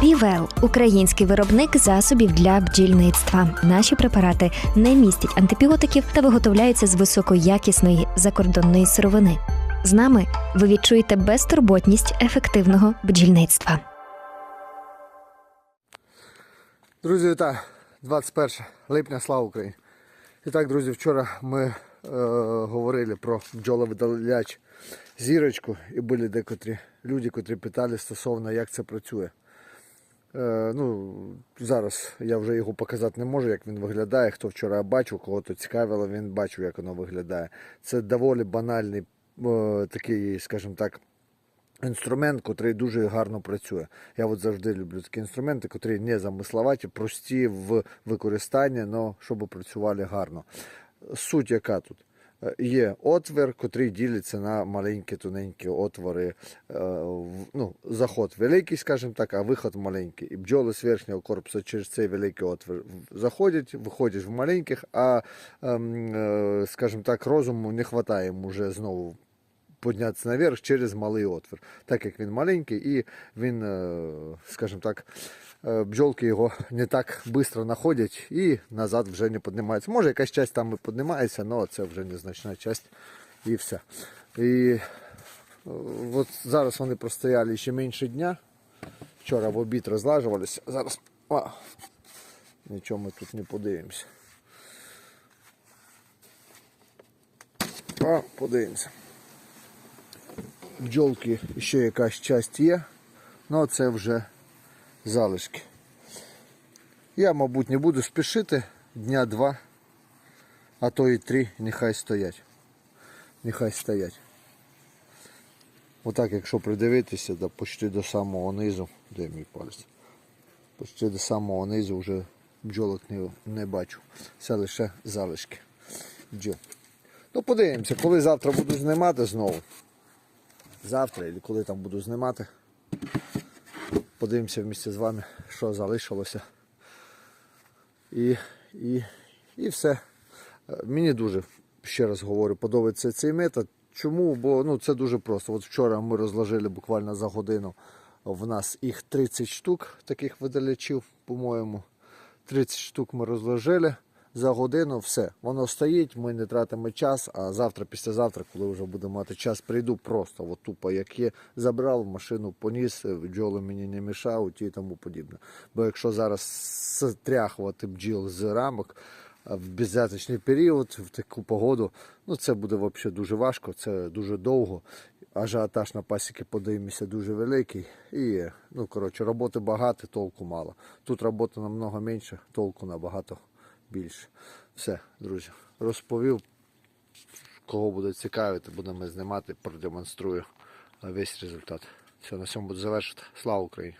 Півел український виробник засобів для бджільництва. Наші препарати не містять антибіотиків та виготовляються з високоякісної закордонної сировини. З нами ви відчуєте безтурботність ефективного бджільництва. Друзі, вітаю! 21 липня, слава Україні! І так, друзі, вчора ми е, говорили про бджоловидаляч зірочку і були декотрі люди, котрі питали стосовно, як це працює. Е, ну, зараз я вже його показати не можу, як він виглядає. Хто вчора бачив, кого то цікавило, він бачив, як воно виглядає. Це доволі банальний е, такий, скажімо так, інструмент, який дуже гарно працює. Я от завжди люблю такі інструменти, які не замисловаті, прості в використанні, але щоб працювали гарно. Суть яка тут? Е, Є отвір, котрий ділиться на маленькі тоненькі отвори. Е, Ну, заход великий, скажімо так, а виход маленький. І бджоли з верхнього корпусу через цей великий отвір заходять, виходять в маленьких, а, ем, е, скажімо так, розуму не вистачає вже знову піднятися наверх через малий отвір. Так як він маленький і він, е, скажімо так, е, бджолки його не так швидко знаходять і назад вже не піднімаються. Може якась часть там і піднімається, але це вже незначна часть і все. І е, от зараз вони простояли ще менше дня. Вчора в обід розлажувалися. Зараз а, нічого ми тут не подивимося. А, подивимося бджолки ще якась часть є, але це вже залишки. Я, мабуть, не буду спішити дня два, а то і три, нехай стоять. Нехай стоять. Отак, якщо придивитися, да, почти до самого низу, де мій палець? Почти до самого низу вже бджолок не, не бачу. Це лише залишки бджіл. Ну, подивимося, коли завтра буду знімати знову завтра, або коли там буду знімати. Подивимося вместе з вами, що залишилося. І, і, і все. Е, Мені дуже, ще раз говорю, подобається цей метод. Чому? Бо ну, це дуже просто. От вчора ми розложили буквально за годину. В нас їх 30 штук таких видалячів, по-моєму. 30 штук ми розложили за годину, все. Воно стоїть, ми не тратимо час, а завтра, післязавтра, коли вже будемо мати час, прийду просто от тупо, як є, забрав машину, поніс, бджоли мені не мішають і тому подібне. Бо якщо зараз стряхувати бджіл з рамок в беззяточний період, в таку погоду, ну це буде взагалі дуже важко, це дуже довго. Ажіотаж на пасіки подивимося дуже великий. І, ну, коротше, роботи багато, толку мало. Тут роботи намного менше, толку набагато більше. Все, друзі, розповів. Кого буде цікавити, будемо знімати, продемонструю весь результат. Все, на цьому буду завершити. Слава Україні!